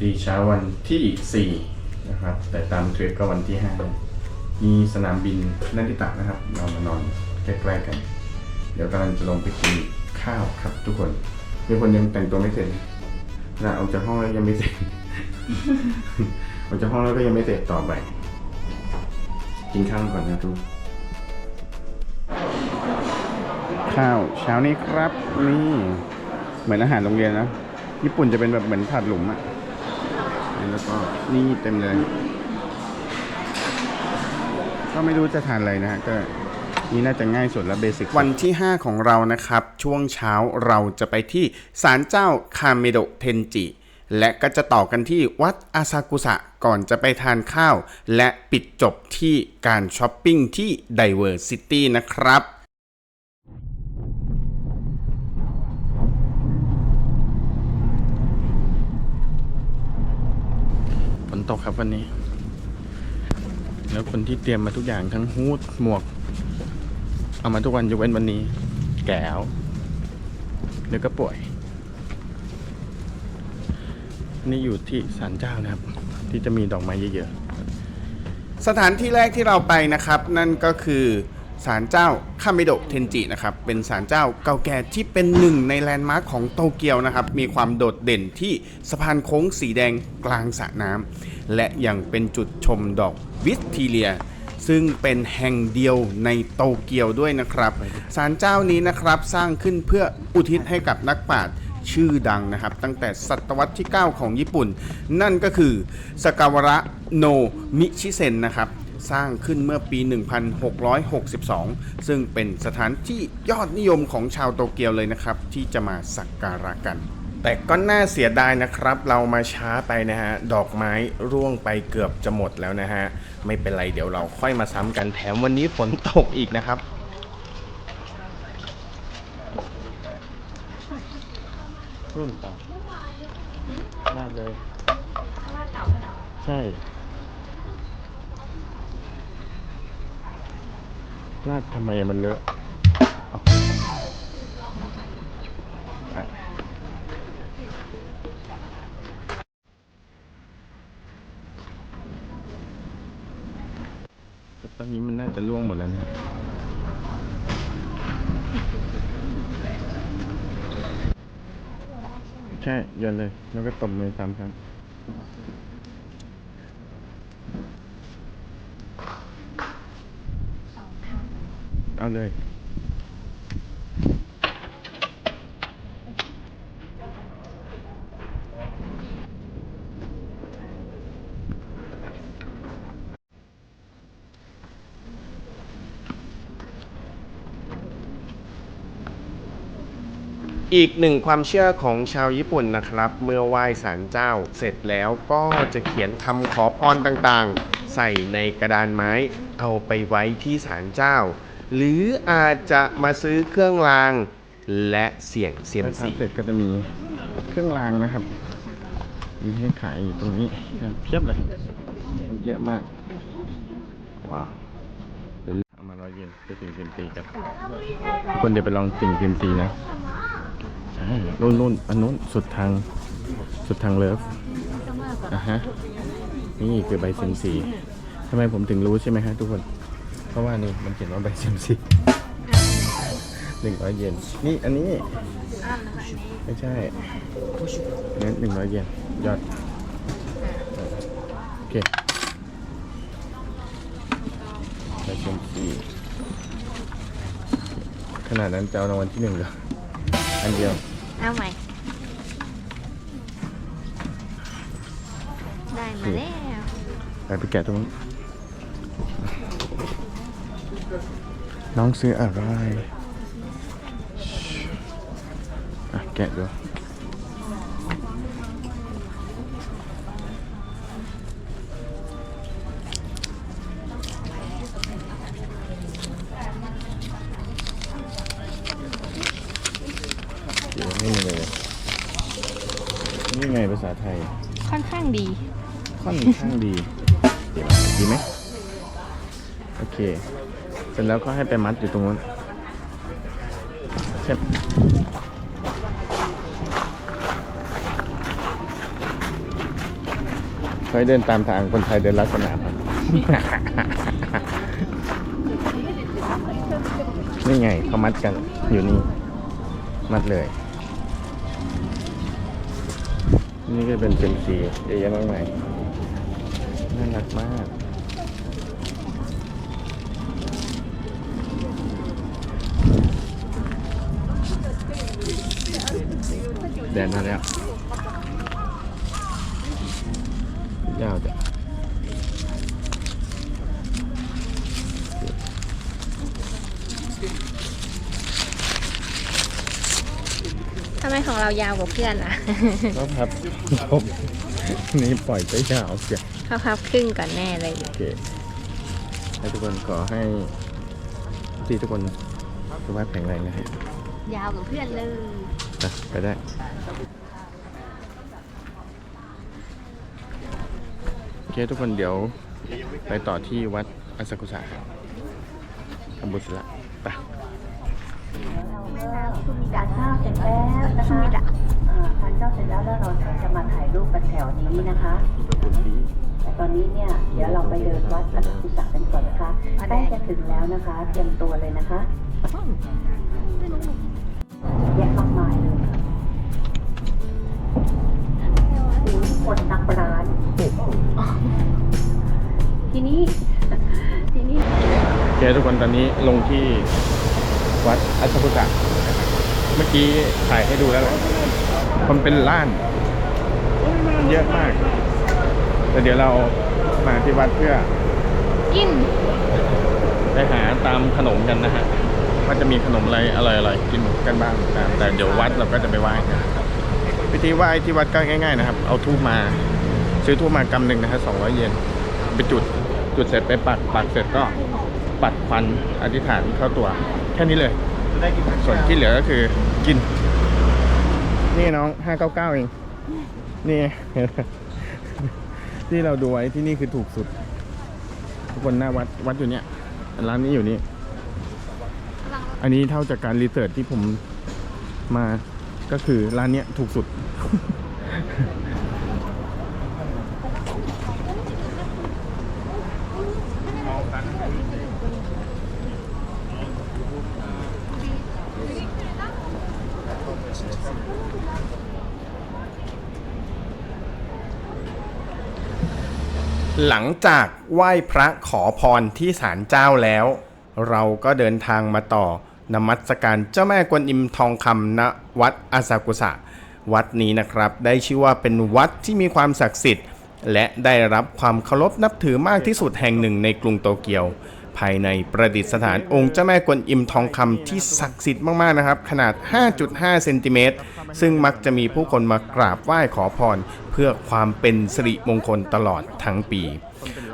ตีเช้าวันที่ 4 นะครับ แต่ตามทริปก็วันที่ 5 มีสนามบินนันทิตะนะครับเรามานอนใกล้ๆกัน เดี๋ยวกำลังจะลงไปกินข้าวครับทุกคนมีคนยังแต่งตัวไม่เสร็จขณะออกจากห้องแล้วยังไม่เสร็จออกจากห้องแล้วก็ยังไม่เสร็จต่อไป กินข้าวก่อนนะทุกข้าวเช้านี้ครับนี่เหมือนอาหารโรงเรียนนะญี่ปุ่นจะเป็นแบบเหมือนผัดหลุมอะ แล้วก็นี่เต็มเลย ก็ไม่รู้จะทานอะไรนะฮะก็นี่น่าจะง่ายสุดและเบสิกวันที่ 5 ของเรานะครับ ช่วงเช้าเราจะไปที่ศาลเจ้าคาเมโดเทนจิ และก็จะต่อกันที่วัดอาซากุสะก่อนจะไปทานข้าว และปิดจบที่การช้อปปิ้งที่ Diversity นะครับ ฝนตกครับวันนี้ แล้วคนที่เตรียมมาทุกอย่างทั้งฮูดหมวก เอามาทุกวันยกเว้นวันนี้ แก้วแล้วก็ป่วย นี่อยู่ที่ศาลเจ้านะครับ ที่จะมีดอกไม้เยอะๆ สถานที่แรกที่เราไปนะครับ นั่นก็คือ ศาลเจ้าคาเมโดะเทนจินะครับเป็นศาลเจ้าเก่าแก่ที่เป็นหนึ่งในแลนด์มาร์คของโตเกียวนะครับมีความโดดเด่นที่สะพานโค้งสีแดงกลางสระน้ำและยังเป็นจุดชมดอกวิสทีเลียซึ่งเป็นแห่งเดียวในโตเกียวด้วยนะครับศาลเจ้านี้นะครับสร้างขึ้นเพื่ออุทิศให้กับนักปราชญ์ชื่อดังนะครับ ตั้งแต่ศตวรรษที่ 9 ของญี่ปุ่น นั่นก็คือสกาวระโนมิชิเซนนะครับ สร้างขึ้นเมื่อปี 1662 ซึ่งเป็นสถานที่ยอดนิยมของชาวโตเกียวเลยนะครับ ที่จะมาสักการะกัน แต่ก็น่าเสียดายนะครับ เรามาช้าไปนะฮะ ดอกไม้ร่วงไปเกือบจะหมดแล้วนะฮะ ไม่เป็นไรเดี๋ยวเราค่อยมาซ้ำกันแถมวันนี้ฝนตกอีกนะครับรุ่นเก่าลาเลย ใช่ ลาดทำไมมันเลอะตอนนี้มันน่าจะร่วงหมดแล้วนะใช่โยนเลย แล้วก็ตบมือสามครั้ง เลยอีกหนึ่งความเชื่อของชาวญี่ปุ่นนะครับ เมื่อไหว้ศาลเจ้าเสร็จแล้วก็จะเขียนคำขอพรต่างๆ ใส่ในกระดานไม้ เอาไปไว้ที่ศาลเจ้า หรืออาจจะมาซื้อเครื่องรางและเสี่ยงเซียมซีเสร็จก็จะมีเครื่องรางนะครับ มีให้ขายอยู่ตรงนี้เพียบเลยเยอะมากว้าวเอามาร้อยเยนไปสิ่งเซียมซีกันคนเดี๋ยวไปลองสิ่งเซียมซีนะอ่านู่นนู่นอันนู้นสุดทางสุดทางเลิฟอะฮะนี่คือใบเซยมซีทำไมผมถึงรู้ใช่ไหมฮะทุกคน เพราะว่านี่มันเขียนว่าใบเซยมซีหนึ่งร้อยเยนนี่อันนี้ไม่ใช่นี่หนึ่งร้อยเยนยอดโอเคใบเซยมซีขนาดนั้นจะเอารางวัลที่หนึ่งเหรออันเดียวเอาใหม่ได้มาแล้วไปไปแกะตรงนู้น น้องซื้ออะไรอะแกะดูเดี๋ยวไม่มีเลย นี่ไงภาษาไทย ค่อนข้างดี ค่อนข้างดี เดี๋ยวดีไหมโอเค เสร็จแล้วก็ให้ไปมัดอยู่ตรงนู้นใช่เคยเดินตามทางคนไทยเดินลัดสนามครับนี่ไงเขามัดกันอยู่นี่ มัดเลย นี่ก็เป็นเซมซีเยอะแยะมากมายน่ารักมาก แดนมาแล้วยาวจ้ะทำไมของเรายาวกว่าเพื่อนล่ะก็ครับผมนี่ปล่อยไปยาวเสียเขาพับครึ่งก่อนแน่เลยโอเคให้ทุกคนขอให้ที่ทุกคนสุขภาพแข็งแรงนะฮะยาวกว่าเพื่อนเลย ไปไปได้โอเคทุกคนเดี๋ยวไปต่อที่วัดอาซากุสะอัมบุสละไปทานข้าวเสร็จแล้วนะคะอ่าทานข้าวเสร็จแล้วแล้วเราก็จะมาถ่ายรูปกันแถวนี้นะคะแต่ตอนนี้เนี่ยเดี๋ยวเราไปเดินวัดอัศกุศักกันก่อนนะคะใกล้จะถึงแล้วนะคะ เตรียมตัวเลยนะคะแยกมากมายเลย คนนับร้าน ทีนี้ ทีนี้โอเคทุกคนตอนนี้ลงที่วัดอัศกุสะเมื่อกี้ถ่ายให้ดูแล้วแหละมันเป็นล้าน เยอะมาก แต่เดี๋ยวเรามาที่วัดเพื่อ กิน ไปหาตามขนมกันนะฮะว่าจะมีขนมอะไรอร่อยๆกินกันบ้างนะแต่เดี๋ยววัดเราก็จะไปไหว้กัน พิธีไหว้ที่วัดก็ง่าย ๆ นะครับ เอาทูบมา ซื้อทูบมากำหนึ่งนะฮะสองร้อยเยนไปจุดจุดเสร็จไปปักปักเสร็จก็ปัดฟันอธิษฐานเข้าตัว แค่นี้เลย ส่วนที่เหลือก็คือกิน นี่น้องห้าเก้าเก้าเอง นี่ ที่เราดูไว้ที่นี่คือถูกสุด ทุกคนหน้าวัดวัดอยู่เนี่ยร้านนี้อยู่นี่ อันนี้เท่าจากการรีเสิร์ชที่ผมมา ก็คือร้านเนี้ยถูกสุด หลังจากไหว้พระขอพรที่ศาลเจ้าแล้ว เราก็เดินทางมาต่อ นมัสการเจ้าแม่กวนอิมทองคำณวัดอาซากุสะ วัดนี้นะครับได้ชื่อว่าเป็นวัดที่มีความศักดิ์สิทธิ์ และได้รับความเคารพนับถือมากที่สุดแห่งหนึ่งในกรุงโตเกียว ภายในประดิษฐานองค์เจ้าแม่กวนอิมทองคำที่ศักดิ์สิทธิ์มากๆนะครับ ขนาด 5.5 เซนติเมตร ซึ่งมักจะมีผู้คนมากราบไหว้ขอพร เพื่อความเป็นสิริมงคลตลอดทั้งปี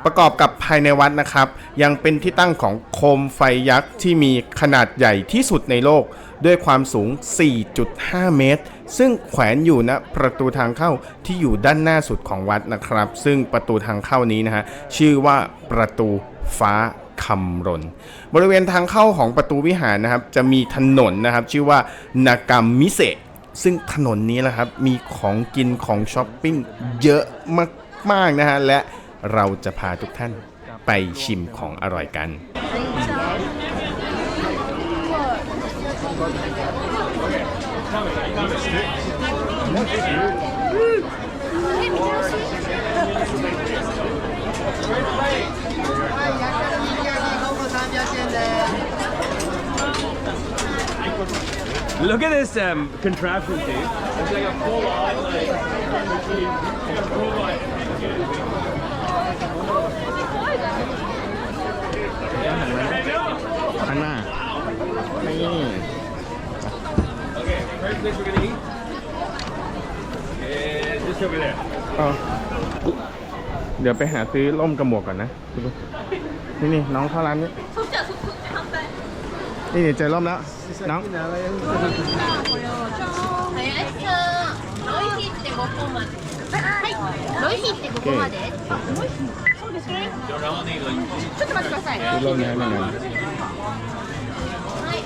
ประกอบกับภายในวัดนะครับ ยังเป็นที่ตั้งของโคมไฟยักษ์ที่มีขนาดใหญ่ที่สุดในโลก ด้วยความสูง 4.5 เมตร ซึ่งแขวนอยู่ณประตูทางเข้าที่อยู่ด้านหน้าสุดของวัดนะครับ ซึ่งประตูทางเข้านี้นะฮะชื่อว่าประตูฟ้าคำรน บริเวณทางเข้าของประตูวิหารนะครับ จะมีถนนนะครับ ชื่อว่านากามิเซะซึ่งถนนนี้นะครับ มีของกินของช้อปปิ้งเยอะมากๆนะฮะและ เราจะพาทุกท่านไปชิมของอร่อยกัน Look at this um, contraption, dude. It's like a full-on like. ข้างหน้ามเดี๋ยวไปหาซื้อล่มกับหมวกก่อนนะ นี่นี่น้องเข้าร้านนี้ นี่เจอร่มแล้ว น้อง 아, 버 려. 네, 알겠 어. 너희 팀 이제 먹고 만. はい。ロイヒって5個まで。そうですね。ちょっと待ってください。 ซื้อร่มนี้ให้มันหน่อย はい。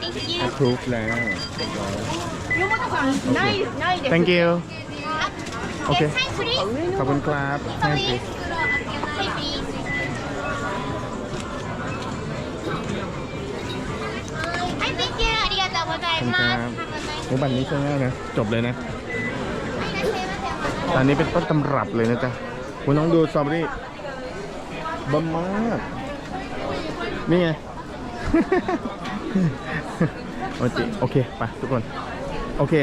Thank you. approve แล้ว 山田さん、ない、ないです。 thank you โอเค はいフリー ขอบคุณครับให้ฟรี はいフリーはい Thank you ありがとうございます a โอ้บันนี้ใช่ไหมนะจบเลยนะตอนนี้เป็นต้นตำรับเลยนะจ๊ะคุณน้องดูสตรอเบอรี่บะมากนี่ไง โอเคไปทุกคน โอเค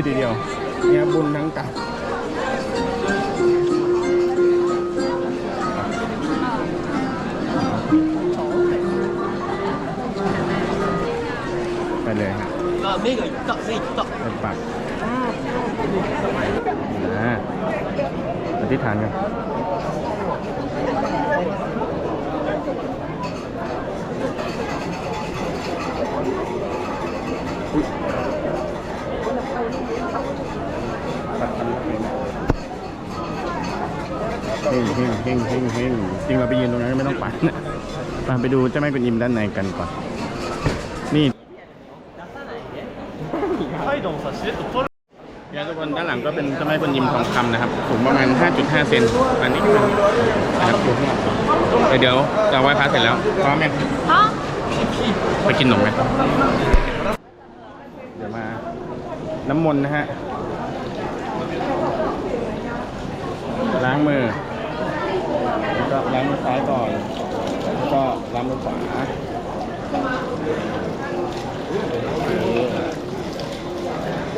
เลยทีเดียวเนี่ยบุญทั้งกำไปเลยฮะไปปักนะอธิษฐานกันปักพันละเลยนะ เฮงเฮงเฮงเฮงเฮงจริงเราไปยืนตรงนั้นไม่ต้องปันนะมาไปดูเจ้าแม่กวนอิมด้านในกันก่อน นี่ยาทุกคนด้านหลังก็เป็นเจ้าแม่กวนยิมทองคำนะครับสูงประมาณ 5.5 เซนอันนี้นะครับดูข้างหลังเดี๋ยวเดี๋ยวเราไหว้พระเสร็จแล้วพร้อมยังはไปกินหนมไหมเดี๋ยวมาน้ำมนต์นะฮะล้างมือแล้วก็ล้างมือซ้ายก่อน แล้วก็ล้างมือขวา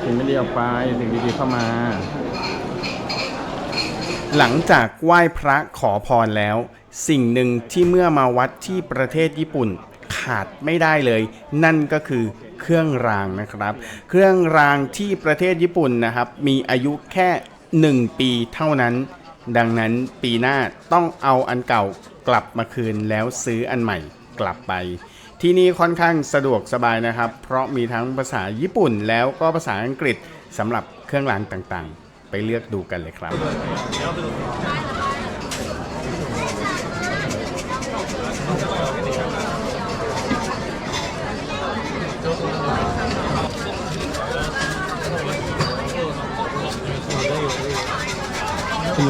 สิ่งไม่ดีออกไปสิ่งดีๆเข้ามา หลังจากไหว้พระขอพรแล้ว สิ่งหนึ่งที่เมื่อมาวัดที่ประเทศญี่ปุ่นขาดไม่ได้เลย นั่นก็คือเครื่องรางนะครับ เครื่องรางที่ประเทศญี่ปุ่นนะครับ มีอายุแค่ 1 ปีเท่านั้น ดังนั้นปีหน้าต้องเอาอันเก่ากลับมาคืนแล้วซื้ออันใหม่กลับไป ที่นี่ค่อนข้างสะดวกสบายนะครับ เพราะมีทั้งภาษาญี่ปุ่นแล้วก็ภาษาอังกฤษสำหรับเครื่องรางต่างๆ ไปเลือกดูกันเลยครับ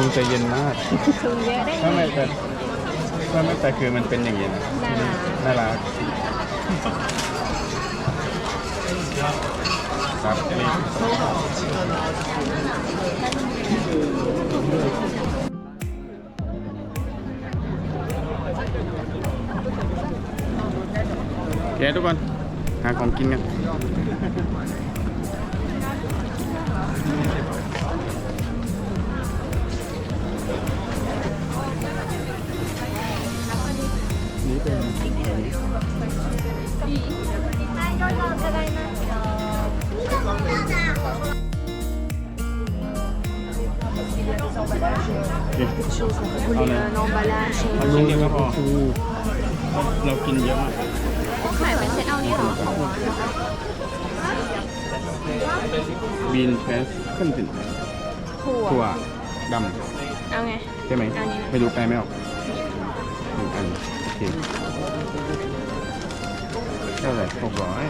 ลุงใจเย็นมากถ้าไม่แต่ถ้าไม่แต่คือมันเป็นอย่างนี้นะน่ารักครับนี่โอเคทุกคน หาของกินกันนี่ vous voulez un emballage เอาชิ้นเดียวก็พอเรากินเยอะมากขายเป็นเซตเอานี่เหรอบีนเฟสขึ้นถึงถั่วถั่วดเอาไงำใช่ไหมอันนี้ไม่รู้แปลไม่ออกหนึ่งอันโอเคเท่าไหร่หกร้อย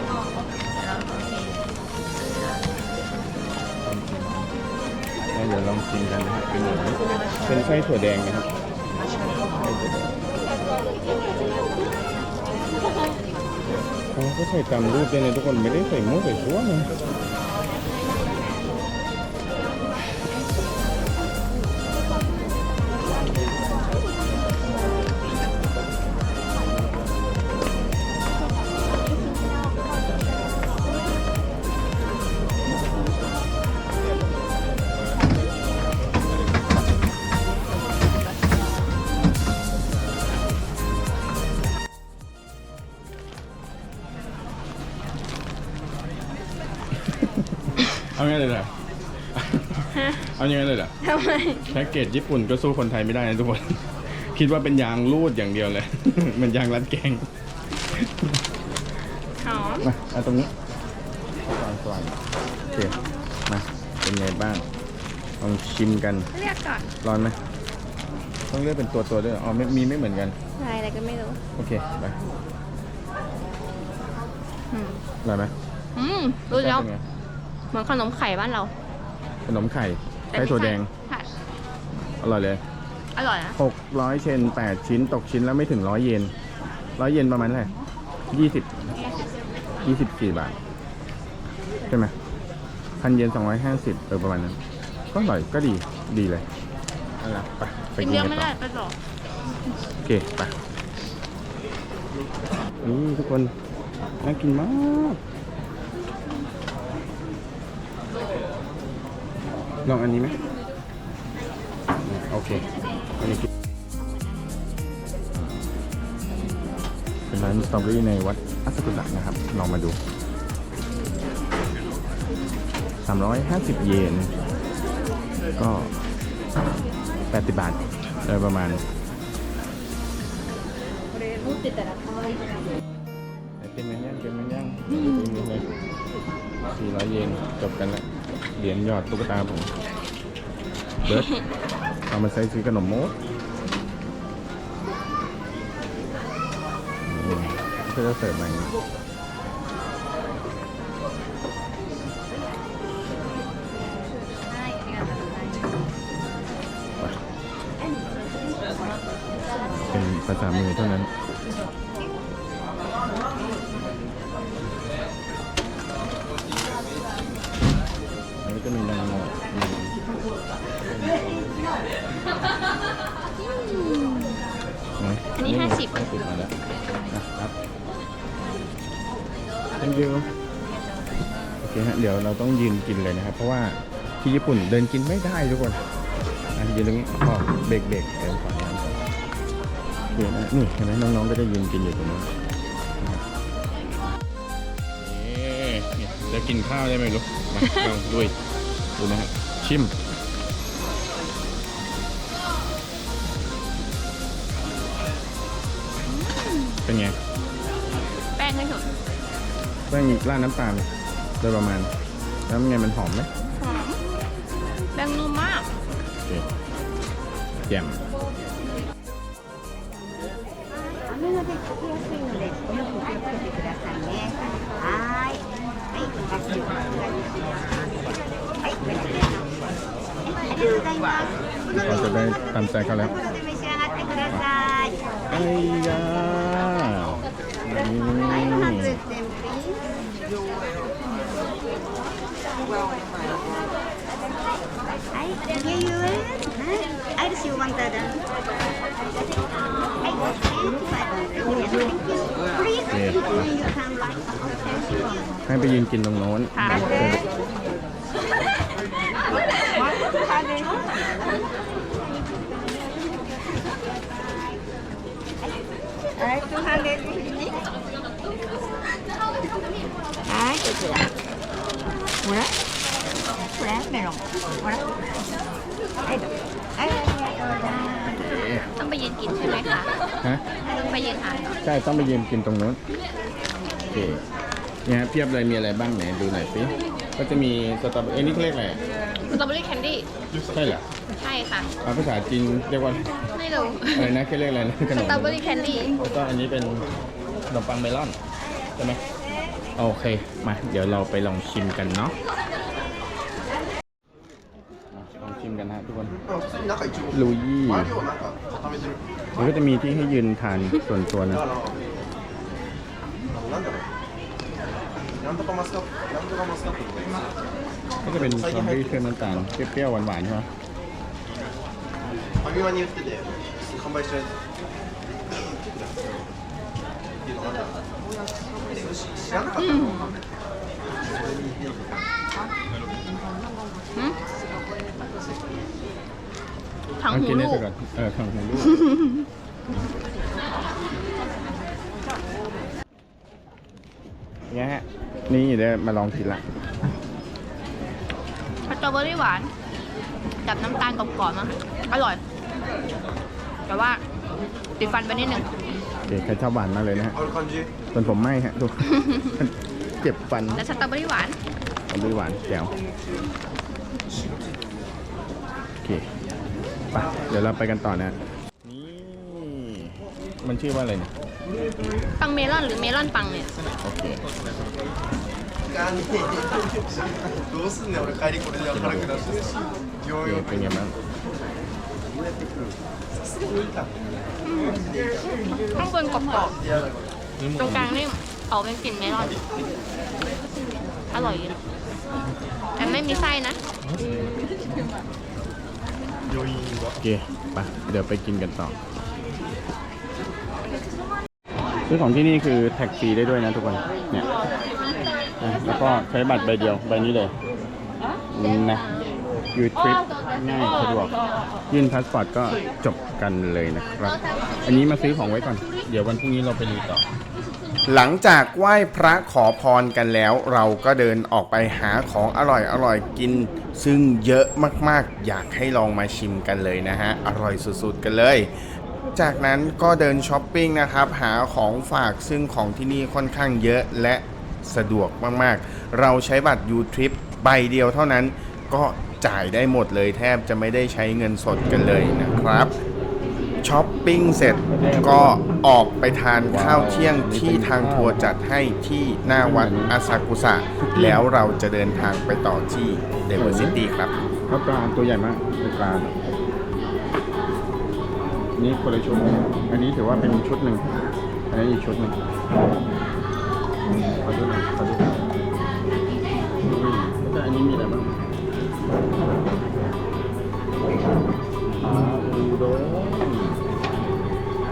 ดี๋ยวลองชิมกันนะครับเป็นหมูเป็นไส้ถั่วแดงนะครับไส้ถั่วแดงเขาก็ใส่ตามรูปเลยนะทุกคนไม่ได้ใส่หมูใส่ชั่วนะำไม แพ็กเกจญี่ปุ่นก็สู้คนไทยไม่ได้นะทุกคน คิดว่าเป็นยางรูดอย่างเดียวเลยเหมันยางรัดแกงหอม มาเอาตรงนี้สว่างสว่างโอเคมาเป็นไงบ้างลองชิมกันเรียกก่อนร้อนไหมต้องเลือกเป็นตัวตัวๆด้วยเหรออ๋อไม่มีไม่เหมือนกันอะไรอะไรก็ไม่รู้ โอเคไปอืม อร่อยไหมอืมรู้แล้วเป็นไงเหมือนขนมไข่บ้านเรา ขนมไข่ แต่ไข่ถั่วแดงใช่อร่อยเลย อร่อยนะ600 เชน 8 ชิ้นตกชิ้นแล้วไม่ถึง 100 เยน 100 เยนประมาณเท่าไหร่20 24 บาท ใช่ไหมพันเยน 250เออประมาณนั้น ก็อร่อยก็ดีดีเลยนั่นแหละไปไปกินกินเยอะกันไม่ต่ได้อไปต่อโอเคไปนี่ทุกคนน่ากินมาก ลองอันนี้ไหมโอเคอันนี้กินเป็นร้านสตรอเบอรี่ในวัดอัสกุละนะครับ ลองมาดู 350 เยน ก็ 80 บาทโดยประมาณเต็มไหมยังเต็มไหมยังเต็มเลยสี่ร้อยเยนจบกันและ เหรียญหยอดตุ๊กตาผมเบิร์ดเอามาใส่ซื้อขนมโมดนี่ก็จะเสิร์ฟมาอย่างนี้เป็นภาษามือเท่านั้น ก็มีนางหมอกมีอันนี้50ห้าสิบมาแล้วนะครับ thank you โอเคฮะ เดี๋ยวเราต้องยืนกินเลยนะครับ เพราะว่าที่ญี่ปุ่นเดินกินไม่ได้ทุกคนอะยืนตรงนี้พอเบรกเบรกเดี๋ยวขอน้ำก่อนเดี๋ยวนะนี่เห็นไหมน้องๆก็จะยืนกินอยู่ตรงนู้นนะครับนี่จะกินข้าวได้ไหมลูกมาลองด้วย ดูนะฮะชิม เป็นไง แป้งไม่ถึงแป้งราดน้ำตาลโดยประมาณ แล้วเป็นไงมันหอมไหมหอมแป้งนุ่มมากโอเคแจ่ม เราจะได้ตามใจเขาแล้วไอ้ยาไอ้เยอะอยู่ไอ้ชิวันเดิมปให้ไปยืนกินตรงโน้นค่ะ 200 unique. Ah, que ต้องไปยืนกินใช่ไหมคะฮะต้องไปยืนทานใช่ ต้องไปยืนกินตรงนู้นโอเคเนี่ยเพียบเลยมีอะไรบ้างไหนดูหน่อยสิก็จะมีสตรอเบอรี่นี่เรียกอะไรสตรอเบอรี่แคนดี้ใช่เหรอ ใช่ค่ะ เอาภาษาจีนเรียกว่า ไม่รู้ อะไรนะเขาเรียกอะไรนะข ส นม ตรอเบอรี่แคนดี้ แล้วก็อันนี้เป็นขนมปังเมลอน ใช่ไหมโอเค มา เดี๋ยวเราไปลองชิมกันเนาะลองชิมกันนะทุกคนลุยมันก็จะมีที่ให้ยืนทานส่วนตัวนะ なんとかマスカット、なんとかマスカットとか言います ก็จะเป็นสตรอเบอรี่เครื่องน้ำตาลเปรี้ยวๆหวานๆใช่ไหม ファミマに売ってて、完売しちゃうやつ。っていうのがあるんだ知らなかったのわかんない。 ทั้ง เอา หู กิน ลู ให้ ก เสร็จก่อนเออทางหูลูกเนี่ยฮะ นี่เดี๋ยวมาลองกินละ ตรอเบอรี่หวาน กับน้ำตาลกรอบๆนะอร่อย แต่ว่าติดฟันไปนิดนึงเอเคใครชอบหวานมากเลยนะฮะส่วนผมไม่ฮะทุก เจ็บฟันแล้วสตรอเบอรี่หวาน ผมด้วยหวานแจ๋วโอเคไปเดี๋ยวเราไปกันต่อนะนี่ มันชื่อว่าอะไรเนี่ย ปังเมลอนหรือเมลอนปังเนี่ย โอเคเป็นไงบ้ง ข้างบนกรอบๆตรงกลางนี่ออกเป็นกลิ่นเมลอนอร่อยดีนะแต่ไม่มีไส้นะโอเคไปเดี๋ยวไปกินกันต่อ ซื้อของที่นี่คือแท็กซี่ได้ด้วยนะทุกคน เนี่ยนะแล้วก็ใช้บัตรใบเดียวใบนี้เลยนะยูทริป ง่ายสะดวกยื่นพาสปอร์ตก็จบกันเลยนะครับ อันนี้มาซื้อของไว้ก่อน เดี๋ยววันพรุ่งนี้เราไปดูต่อ หลังจากไหว้พระขอพรกันแล้ว เราก็เดินออกไปหาของอร่อยอร่อยกิน ซึ่งเยอะมากๆ อยากให้ลองมาชิมกันเลยนะฮะ อร่อยสุดๆ กันเลยจากนั้นก็เดินช้อปปิ้งนะครับ หาของฝากซึ่งของที่นี่ค่อนข้างเยอะและสะดวกมาก ๆ เราใช้บัตร U-Trip ใบเดียวเท่านั้นก็ จ่ายได้หมดเลยแทบจะไม่ได้ใช้เงินสดกันเลยนะครับช้อปปิ้งเสร็จก็ออกไปทานข้าวเที่ยงที่ทางทัวร์จัดให้ที่หน้าวัดอาซากุสะแล้วเราจะเดินทางไปต่อที่เดเวอร์ซิตี้ครับข้าวปลาตัวใหญ่มากเป็นปลานี่คนละชุดอันนี้ถือว่าเป็นชุดหนึ่ง อันนี้อีกชุดหนึ่งขอดูหน่อยขอดูหน่อยแล้วก็อันนี้มีอะไรบ้าง อูด้ง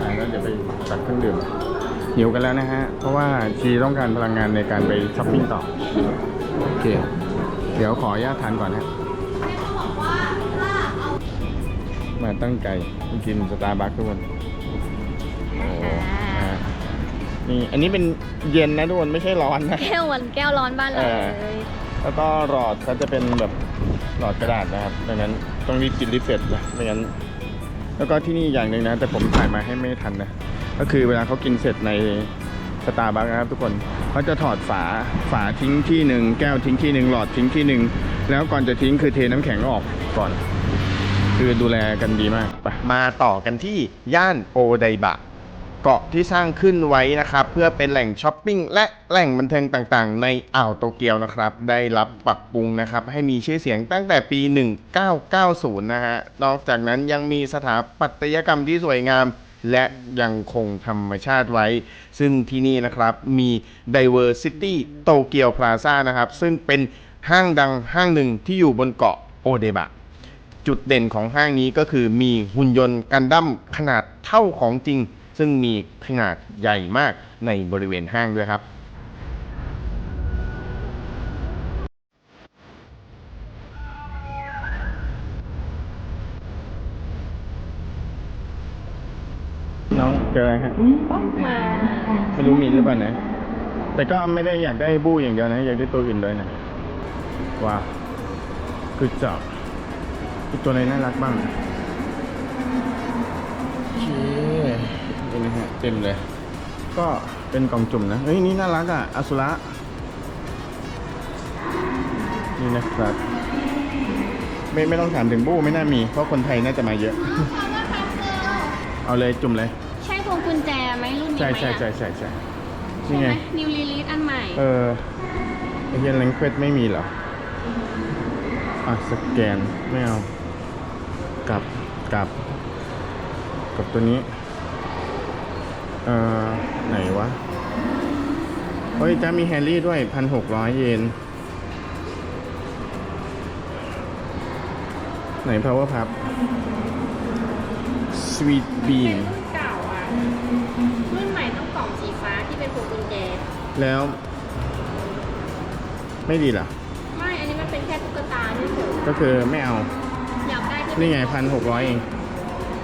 อ่าแล้วเดี๋ยวไปตักเครื่องดื่มหิวกันแล้วนะฮะ เพราะว่าชีต้องการพลังงานในการไปช้อปปิ้งต่อ โอเค เดี๋ยวขออนุญาตทานก่อนนะมาตั้งไก่กินสตาร์บัคทุกคนโอ้โหอ่านี่อันนี้เป็นเย็นนะทุกคนไม่ใช่ร้อนนะ แก้ววันแก้วร้อนบ้านเราเออเลยแล้วก็หลอดเขาจะเป็นแบบหลอดกระดาษนะครับ ดังนั้นต้องรีบกินรีบเสร็จนะไม่งั้น แล้วก็ที่นี่อย่างหนึ่งนะ แต่ผมถ่ายมาให้ไม่ทันนะ ก็คือเวลาเขากินเสร็จในสตาร์บัคนะครับทุกคนเขาจะถอดฝาฝาทิ้งที่หนึ่งแก้วทิ้งที่หนึ่งหลอดทิ้งที่หนึ่งแล้วก่อนจะทิ้งคือเทน้ำแข็งออกก่อน คือดูแลกันดีมากไปมาต่อกันที่ย่านโอไดบะ เกาะที่สร้างขึ้นไว้นะครับ เพื่อเป็นแหล่งช้อปปิ้งและแหล่งบันเทิงต่างๆ ในอ่าวโตเกียวนะครับ ได้รับปรับปรุงนะครับ ให้มีชื่อเสียงตั้งแต่ปี 1990 นะฮะ นอกจากนั้นยังมีสถาปัตยกรรมที่สวยงาม และยังคงธรรมชาติไว้ ซึ่งที่นี่นะครับมี Diversity Tokyo Plaza นะครับ ซึ่งเป็นห้างดังห้างหนึ่งที่อยู่บนเกาะโอเดบะจุดเด่นของห้างนี้ก็คือมีหุ่นยนต์กันดั้มขนาดเท่าของจริง ซึ่งมีขนาดใหญ่มากในบริเวณห้างด้วยครับน้องเจออะไรฮะไม่รู้มีหรือเปล่านะ แต่ก็ไม่ได้อยากได้บู้อย่างเดียวนะ อยากได้ตัวอื่นด้วยนะ ว้าวคือจับมีตัวอะไรน่ารักบ้าง โอเคนี่นะฮะเต็มเลย ก็เป็นกล่องจุ่มนะเฮ้ยนี่น่ารักอะอสุระนี่นะครับ ไม่ไม่ต้องถามถึงบู้ไม่น่ามี เพราะคนไทยน่าจะมาเยอะ เอาเลยจุ่มเลย ใช่พวงกุญแจไหมรุ่นนี้ใช่ไหมใช่อะใช่ใช่ใช่ใช่นี่ไหไงมนิวรีลีสอันใหม่ เออไอเฮียแลงเควสไม่มีเหรอ อะ สแกน ไม่เอา กลับ กลับ กับตัวนี้ เอ่อไหนวะ เฮ้ยจะมีแฮร์รี่ด้วยพันหกร้อยเยน ไหน power pup sweet bean เก่าอะ รุ่นใหม่ต้องกล่องสีฟ้าที่เป็นพวงกุญแจแล้ว ไม่ดีเหรอ ไม่ อันนี้มันเป็นแค่ตุ๊กตาที่เฉยก็คือไม่เอาอยากได้ที่นี่ไงพันหกร้อยเอง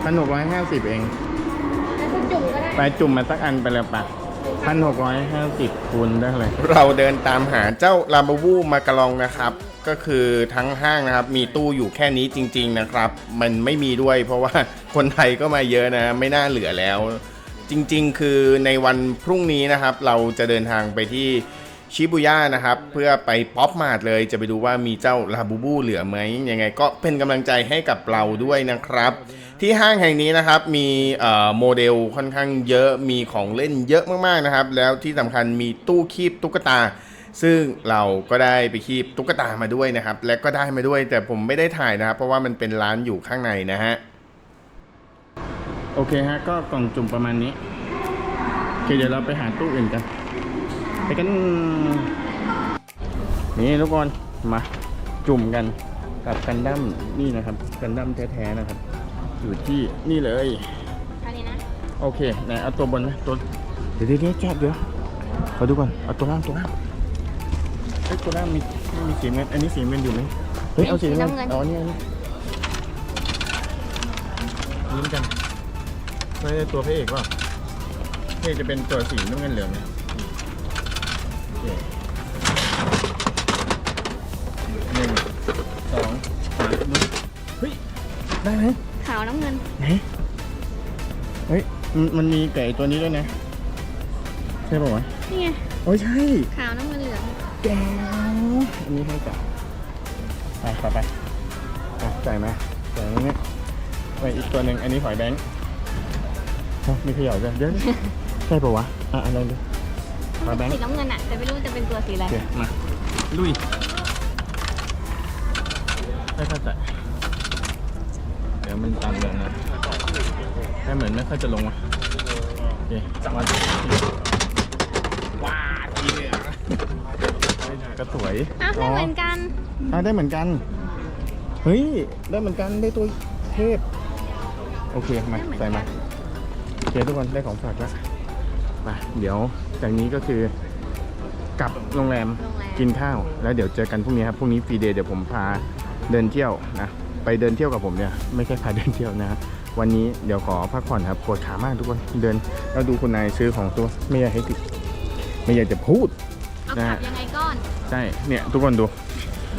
พันหกร้อยห้าสิบเองแล้วคุณจุ่มก็ ไปจุ่มมาสักอันไปเลยปะจุ่มไปพันหกร้อยห้าสิบคูณได้เลย เราเดินตามหาเจ้าลาบูบูมากะลองนะครับ ก็คือทั้งห้างนะครับ มีตู้อยู่แค่นี้จริง ๆนะครับ มันไม่มีด้วย เพราะว่าคนไทยก็มาเยอะนะ ไม่น่าเหลือแล้ว จริง ๆ คือในวันพรุ่งนี้นะครับ เราจะเดินทางไปที่ ชิบุย่านะครับ เพื่อไปป๊อปมาร์ทเลยจะไปดูว่ามีเจ้าลาบูบูเหลือไหมยังไงก็เป็นกำลังใจให้กับเราด้วยนะครับ ที่ห้างแห่งนี้นะครับมีโมเดลค่อนข้างเยอะมีของเล่นเยอะมากๆนะครับ แล้วที่สำคัญมีตู้คีบตุ๊กตา ซึ่งเราก็ได้ไปคีบตุ๊กตามาด้วยนะครับ และก็ได้มาด้วยแต่ผมไม่ได้ถ่ายนะครับ เพราะว่ามันเป็นร้านอยู่ข้างในนะฮะโอเคฮะก็กล่องจุ่มประมาณนี้โอเคเดี๋ยวเราไปหาตู้อื่นกัน ไปกัน นี่ทุกคนมาจุ่มกันกับกันดั้มนี่นะครับกันดั้มแท้ๆนะครับ อยู่ที่นี่เลย อันนี้นะ โอเคไหนเอาตัวบนนะตัวเดี๋ยวเดี๋ยวเดี๋ยวจับเดี๋ยวขอดูก่อนเอาตัวล่างตัวล่างเฮ้ยตัวล่างมีไม่มีสีเงินอันนี้สีเงินอยู่ไหมเฮ้ยเอาสีเงินเอาอันนี้อันนี้ยิ้มกันไม่ใช่ตัวพระเอกเปล่าพระเอกจะเป็นตัวสีน้ำเงินเหลืองเนี่ยโอเค หนึ่งสองสามดูเฮ้ย ได้ไหมขาวน้ำเงิน ไหนเฮ้ยมันมันมีไก่ตัวนี้ด้วยนะ ใช่ป่าวะนี่ไง โอ้ยใช่ ขาวน้ำเงินเหลือง แก้วอันนี้ให้จ่ายไปไปไปอะจ่ายมาจ่ายตรงนี้ไปอีกตัวหนึ่งอันนี้หอยแบงค์เอ้ามีเขย่าด้วยเดี๋ยว ใช่ป่าวะ อะอะไรดู หอยแบงค์ สีน้ำเงินอะแต่ไม่รู้จะเป็นตัวสีอะไร โอเคมา ลุยให้เข้าใจเดี๋ยวมันตามเดินนะแต่เหมือนไม่ค่อยจะลงว่ะโอเคมาว้าทีเลยก็สวยอ้าวไม่เหมือนกัน อะได้เหมือนกัน เฮ้ย ได้เหมือนกัน ได้ตัวเทพ โอเคมาใส่มาโอเคทุกคนได้ของฝากแล้ว ไปเดี๋ยวจากนี้ก็คือกลับโรงแรมโรงแรม กินข้าว แล้วเดี๋ยวเจอกันพรุ่งนี้ครับพรุ่งนี้ฟรีเดย์เดี๋ยวผมพาเดินเที่ยวนะไปเดินเที่ยวกับผมเนี่ยไม่ใช่พาเดินเที่ยวนะวันนี้เดี๋ยวขอพักผ่อนครับปวดขามากทุกคนเดินแล้วดูคุณนายซื้อของตัวไม่อยากให้ติดไม่อยากจะพูด เอานะกลัฮะบยังไงก่อน ใช่ เนี่ยทุกคนดู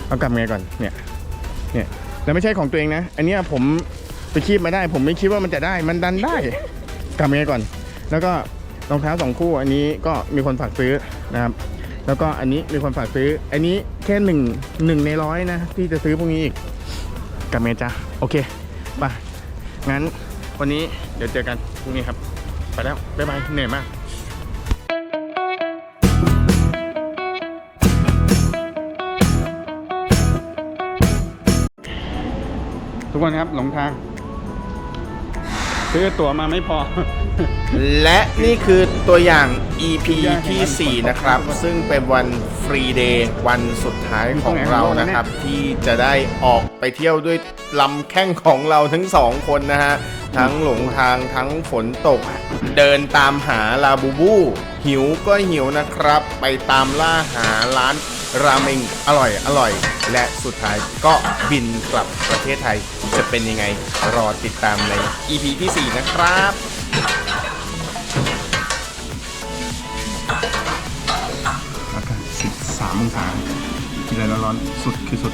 เอากลับไงก่อน เนี่ย เนี่ยแล้วไม่ใช่ของตัวเองนะ อันเนี้ยผมไปคีบมาได้ ผมไม่คิดว่ามันจะได้ มันดันได้ กลับไงก่อน แล้วก็ รองเท้าสองคู่อันนี้ก็มีคนฝากซื้อนะครับ แล้วก็อันนี้มีคนฝากซื้อ อันนี้แค่หนึ่งหนึ่งในร้อยนะที่จะซื้อพวกนี้อีกกับไงจ้ะโอเคไปงั้นวันนี้เดี๋ยวเจอกันพรุ่งนี้ครับ ไปแล้ว บ๊ายบาย เหนื่อยมากทุกคนครับหลงทาง ซื้อตั๋วมาไม่พอ และนี่คือตัวอย่าง EP ทีสี่ 4 นะครับ ซึ่งเป็นวันฟรีเดย์วันสุดท้ายของเรานะครับ ที่จะได้ออกไปเที่ยวด้วยลำแข้งของเราทั้งสองคนนะฮะ ทั้งหลงทางทั้งฝนตก เดินตามหาลาบูบู หิวก็หิวนะครับ ไปตามล่าหาร้าน ราเมงอร่อยอร่อย และสุดท้ายก็บินกลับประเทศไทย จะเป็นยังไงรอติดตามใน EP ที่ 4 นะครับอากาศ13องศากินอะไรร้อนๆสุดคือสุด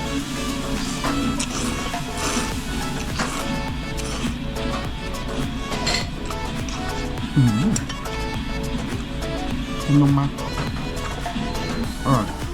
อืมนมมากอร่อย